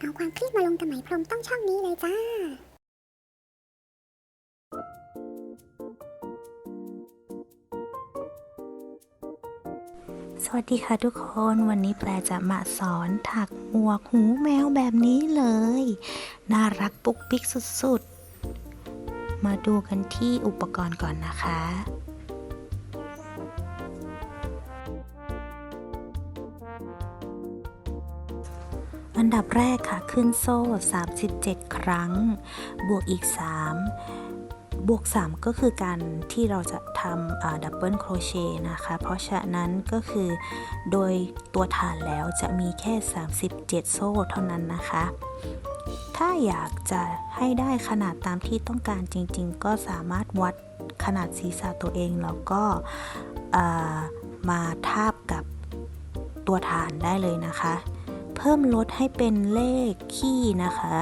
เอาความเครียดมาลงกับไหมพรมต้องช่องนี้เลยจ้า สวัสดีค่ะทุกคนวันนี้แปลจะมาสอนถักหมวกหูแมวแบบนี้เลย น่ารักปุกปิ๊กสุดๆ มาดูกันที่อุปกรณ์ก่อนนะคะ อันดับแรกค่ะ ขึ้นโซ่ 37 ครั้ง บวกอีก 3 บวก 3 ก็คือการที่เราจะทำดับเบิลโครเชต์นะคะ เพราะฉะนั้นก็คือโดยตัวฐานแล้วจะมีแค่ 37 โซ่เท่านั้นนะคะ ถ้าอยากจะให้ได้ขนาดตามที่ต้องการจริง ๆ ก็สามารถวัดขนาดศีรษะตัวเองแล้วก็มาทาบกับตัวฐานได้เลยนะคะ เพิ่มลดให้เป็นเลขขี้นะคะ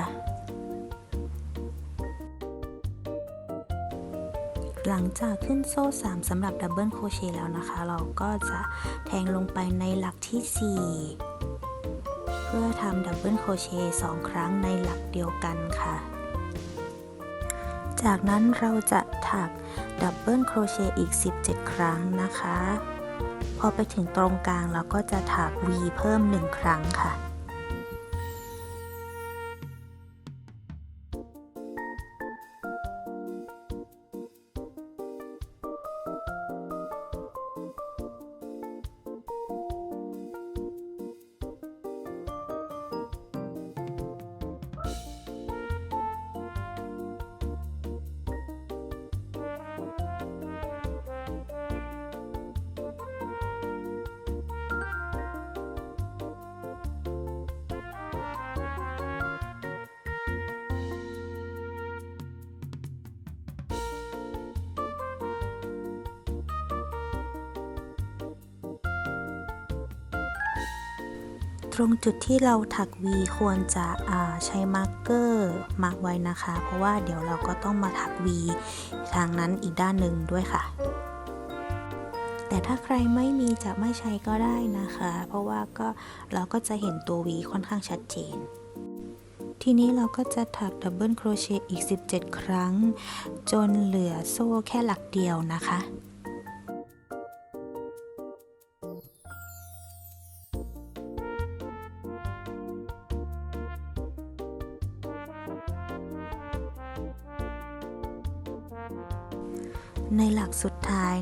หลังจากขึ้นโซ่ 3สำหรับดับเบิลโครเชต์แล้วนะคะ เราก็จะแทงลงไปในหลักที่ 4 เพื่อทำดับเบิลโครเชต์2ครั้งในหลักเดียวกันค่ะ จากนั้นเราจะถักดับเบิลโครเชต์อีก 17 ครั้งนะคะ พอไปถึงตรงกลางเราก็จะถัก V เพิ่ม 1 ครั้ง ตรงจุดที่เราถัก V ควรจะใช้มาร์กเกอร์มาร์กไว้นะคะ เพราะว่าเดี๋ยวเราก็ต้องมาถัก V ทางนั้นอีกด้านหนึ่งด้วยค่ะ แต่ถ้าใครไม่มีจะไม่ใช้ก็ได้นะคะ เพราะว่าก็เราก็จะเห็นตัว V ค่อนข้างชัดเจน ทีนี้เราก็จะถักดับเบิลโครเชต์อีก 17 ครั้ง จนเหลือโซ่แค่หลักเดียวนะคะ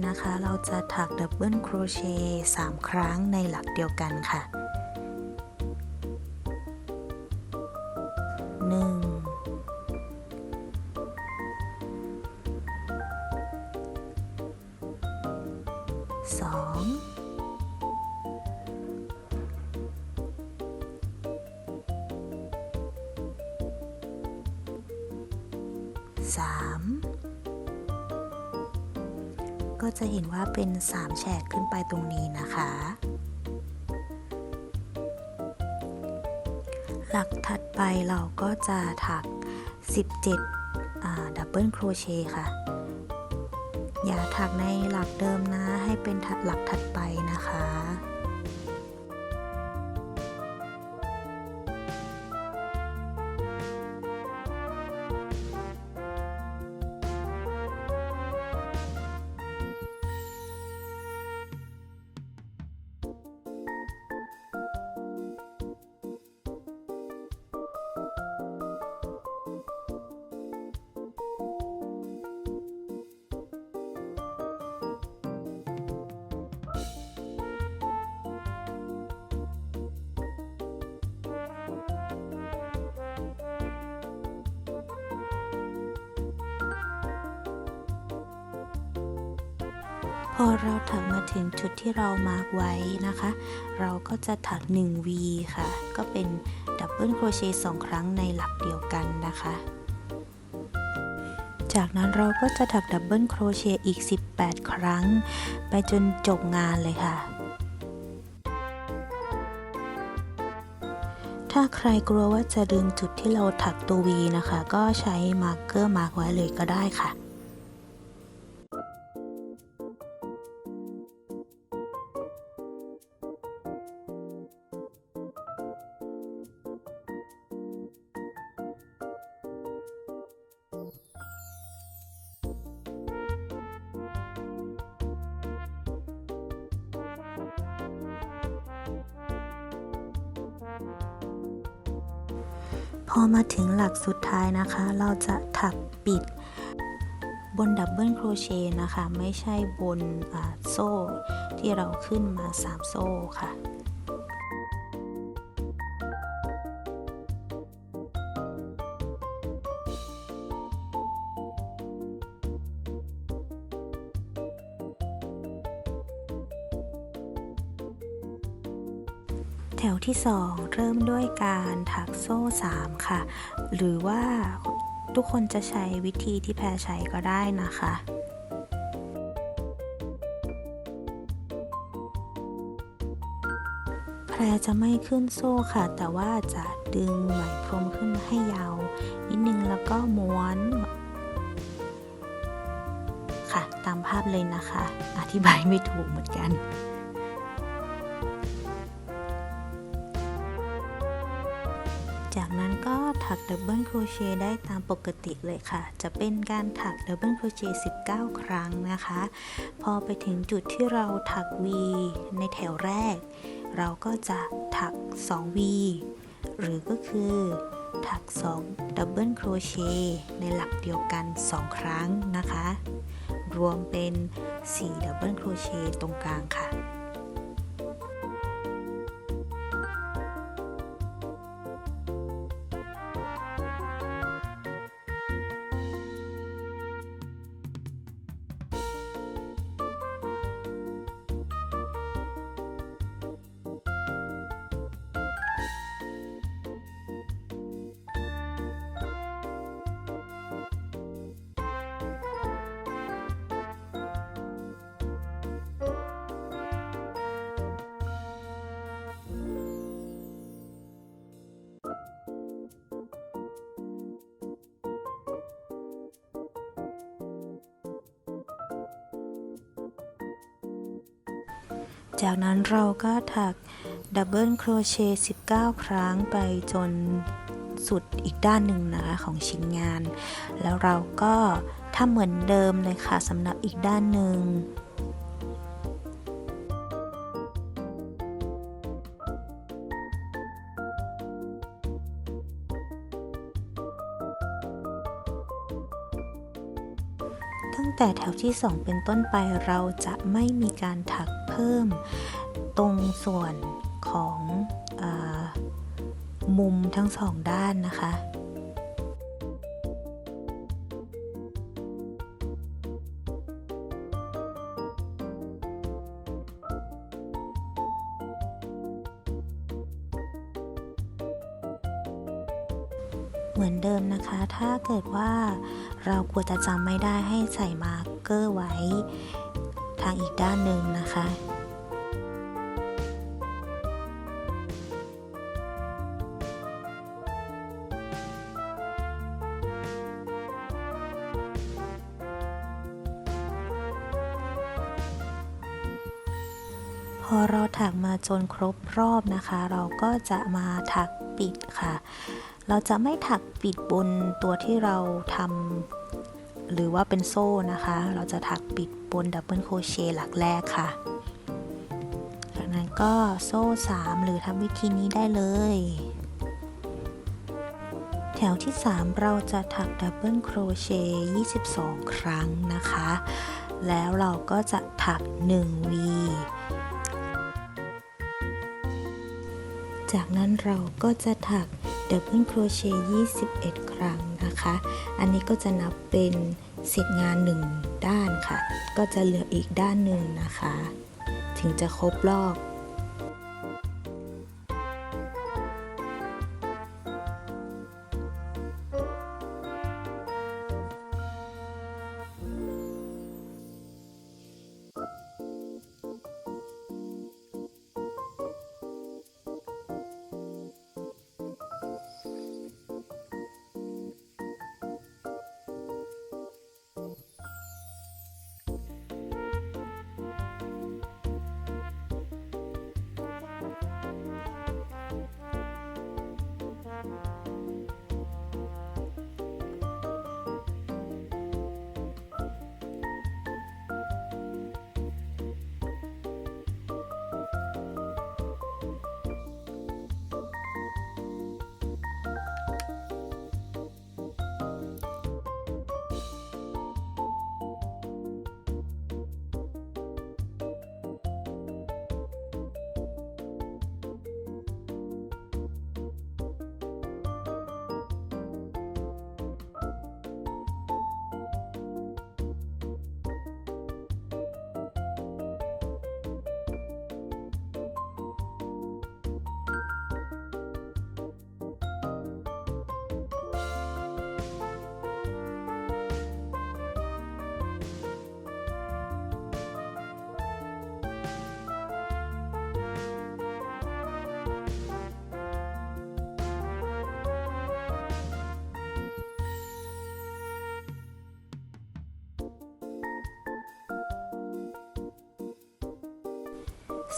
นะคะ เราจะถักดับเบิลโครเชต์3ครั้งในหลักเดียวกันค่ะ 1 2 3 ก็จะเห็นว่าเป็น 3 แฉกขึ้นไปตรงนี้นะคะ หลักถัดไปเราก็จะถัก 17ดับเบิลโครเชต์ค่ะ อย่าถักในหลักเดิมนะ ให้เป็นหลักถัดไปนะคะ พอเราถักมาถึงจุดที่เรามาร์กไว้นะคะ เราก็จะถัก 1 V ค่ะ ก็เป็นดับเบิลโครเชต์2ครั้งในหลักเดียวกันนะคะ จากนั้นเราก็จะถักดับเบิลโครเชต์อีก 18 ครั้ง ไปจนจบงานเลยค่ะถ้าใครกลัวว่าจะลืมจุดที่เราถักตัว V นะคะ ก็ใช้มาร์กเกอร์มาร์กไว้เลยก็ได้ค่ะ อมาถึงหลักสุดท้ายนะคะ เราจะถักปิดบนดับเบิลโครเชต์นะคะ ไม่ใช่บนโซ่ที่เราขึ้นมา 3 โซ่ค่ะ ถวที่ 2 เริ่มด้วยการถักโซ่ 3 ค่ะ หรือว่าทุกคนจะใช้วิธีที่แพรใช้ก็ได้นะคะแพรจะไม่ขึ้นโซ่ค่ะ แต่ว่าจะดึงไหมพรมขึ้นให้ยาวนิดนึงแล้วก็ม้วนค่ะ ตามภาพเลยนะคะ อธิบายไม่ถูกเหมือนกัน จากนั้นก็ถักดับเบิลโครเชต์ได้ตามปกติเลยค่ะ จะเป็นการถักดับเบิลโครเชต์19 ครั้งนะคะ พอไปถึงจุดที่เราถัก V ในแถวแรก เราก็จะถัก 2 V หรือก็คือถัก 2 ดับเบิลโครเชต์ในหลักเดียวกัน 2 ครั้งนะคะ รวมเป็น 4 ดับเบิลโครเชต์ตรงกลางค่ะ จากนั้นเราก็ถักดับเบิลโครเชต์19 ครั้งไปจนสุดอีกด้านหนึ่งนะคะของชิ้นงาน แล้วเราก็ทำเหมือนเดิมเลยค่ะสำหรับอีกด้านหนึ่งตั้งแต่แถวที่ 2 เป็นต้นไปเราจะไม่มีการถัก เพิ่มตรงส่วนของอมุมทั้งสองด้านนะคะเหมือนเดิมนะคะ ถ้าเกิดว่าเรากลัวจะจำไม่ได้ให้ใส่มาร์กเกอร์ไว้ ทางอีกด้านหนึ่งนะคะ พอเราถักมาจนครบรอบนะคะ เราก็จะมาถักปิดค่ะ เราจะไม่ถักปิดบนตัวที่เราทำ หรือว่าเป็นโซ่นะคะ เราจะถักปิดบนดับเบิลโครเชต์หลักแรกค่ะ จากนั้นก็โซ่ 3 หรือทำวิธีนี้ได้เลย แถวที่ 3 เราจะถักดับเบิลโครเชต์22 ครั้งนะคะ แล้วเราก็จะถัก 1 V จากนั้นเราก็จะถัก ดับเบิลโครเชต์21 ครั้งนะคะ อันนี้ก็จะนับเป็นเสร็จงาน 1 ด้านค่ะ ก็จะเหลืออีกด้านหนึ่งนะคะ ถึงจะครบรอบ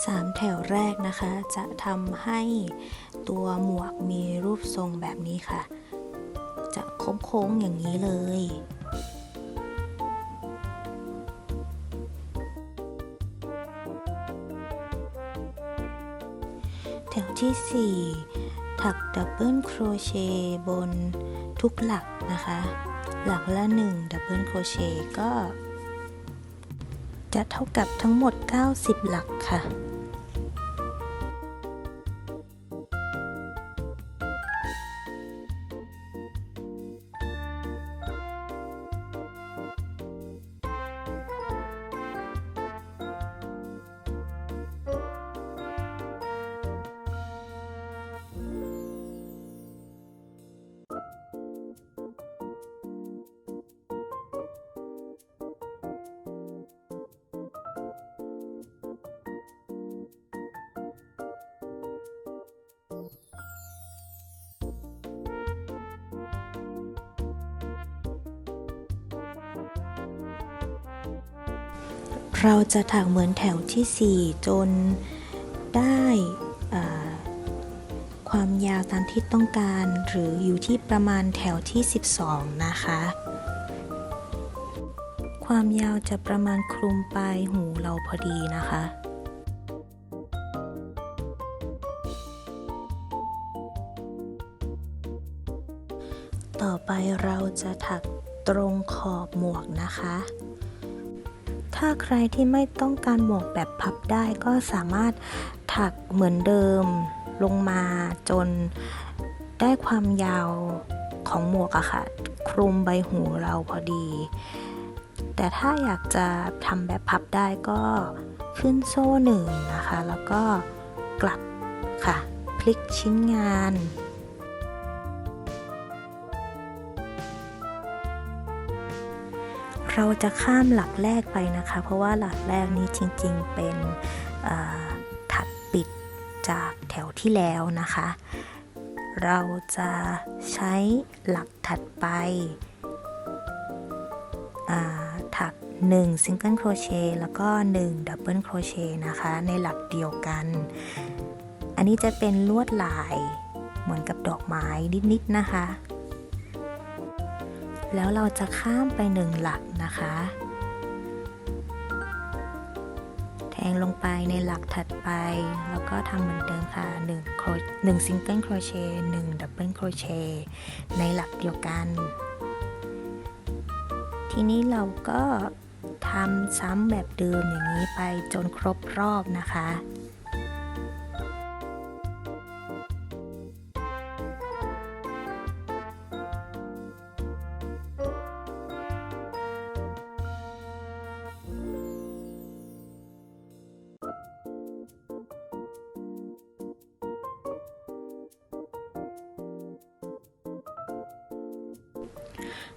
3 แถวแรกนะคะ จะทำให้ตัวหมวกมีรูปทรงแบบนี้ค่ะ จะโค้งๆอย่างนี้เลย แถวที่ 4 ถักดับเบิลโครเชต์บนทุกหลักนะคะ หลักละ 1 ดับเบิลโครเชต์ก็จะเท่ากับทั้งหมด 90 หลักค่ะ เราจะถักเหมือนแถวที่ 4 จนได้ความยาวตามที่ต้องการหรืออยู่ที่ประมาณแถวที่ 12 นะคะ ความยาวจะประมาณคลุมปลายหูเราพอดีนะคะต่อไปเราจะถักตรงขอบหมวกนะคะ ถ้าใครที่ไม่ต้องการหมวกแบบพับได้ก็สามารถถักเหมือนเดิมลงมาจนได้ความยาวของหมวกอะค่ะ คลุมใบหูเราพอดี แต่ถ้าอยากจะทำแบบพับได้ก็ขึ้นโซ่หนึ่งนะคะ แล้วก็กลับค่ะ พลิกชิ้นงาน เราจะข้ามหลักแรกไปนะคะ เพราะว่าหลักแรกนี้จริงๆเป็นถักปิดจากแถวที่แล้วนะคะ เราจะใช้หลักถัดไปถัก 1 Single Crochet แล้วก็ 1 Double Crochet นะคะ ในหลักเดียวกัน อันนี้จะเป็นลวดลายเหมือนกับดอกไม้นิดๆนะคะ แล้วเราจะข้ามไปหนึ่งหลักนะคะ แทงลงไปในหลักถัดไป แล้วก็ทำเหมือนเดิมค่ะ1โคร1ซิงเกิลโครเชต์1ดับเบิลโครเชต์ในหลักเดียวกัน ทีนี้เราก็ทำซ้ำแบบเดิมอย่างนี้ไปจนครบรอบนะคะ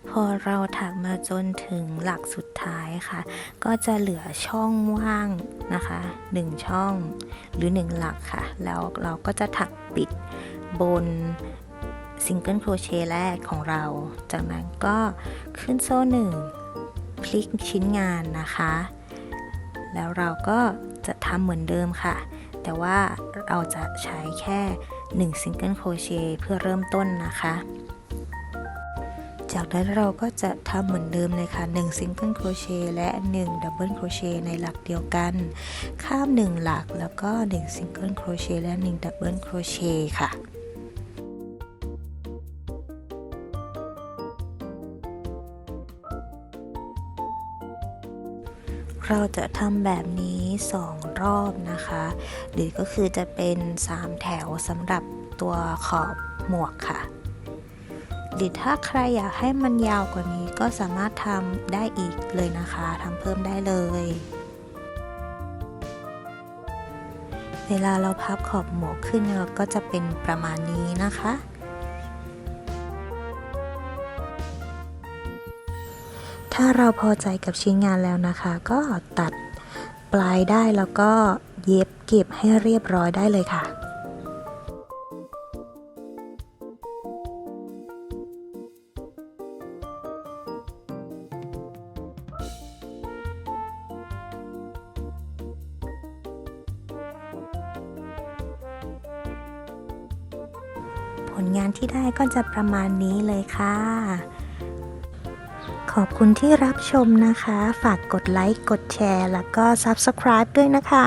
พอเราถักมาจนถึงหลักสุดท้ายค่ะ ก็จะเหลือช่องว่างนะคะ1ช่องหรือ 1 หลักค่ะ แล้วเราก็จะถักปิดบนซิงเกิลโครเชต์แรกของเรา จากนั้นก็ขึ้นโซ่หนึ่งพลิกชิ้นงานนะคะ แล้วเราก็จะทำเหมือนเดิมค่ะ แต่ว่าเราจะใช้แค่1ซิงเกิลโครเชต์เพื่อเริ่มต้นนะคะ จากนั้นเราก็จะทำเหมือนเดิมเลยค่ะ1 Single Crochet และ 1 Double Crochet ในหลักเดียวกัน ข้าม 1 หลักแล้วก็ 1 Single Crochet และ 1 Double Crochet ค่ะเราจะทำแบบนี้ 2 รอบนะคะ หรือก็คือจะเป็น 3 แถวสำหรับตัวขอบหมวกค่ะ หรือถ้าใครอยากให้มันยาวกว่านี้ก็สามารถทำได้อีกเลยนะคะทำเพิ่มได้เลย เวลาเราพับขอบหมวกขึ้นเราก็จะเป็นประมาณนี้นะคะถ้าเราพอใจกับชิ้นงานแล้วนะคะ ก็ตัดปลายได้แล้วก็เย็บเก็บให้เรียบร้อยได้เลยค่ะ ลงานที่ได้ก็จะประมาณนี้เลยค่ะ ขอบคุณที่รับชมนะคะ ฝากกดไลค์ กดแชร์ แล้วก็ Subscribe ด้วยนะคะ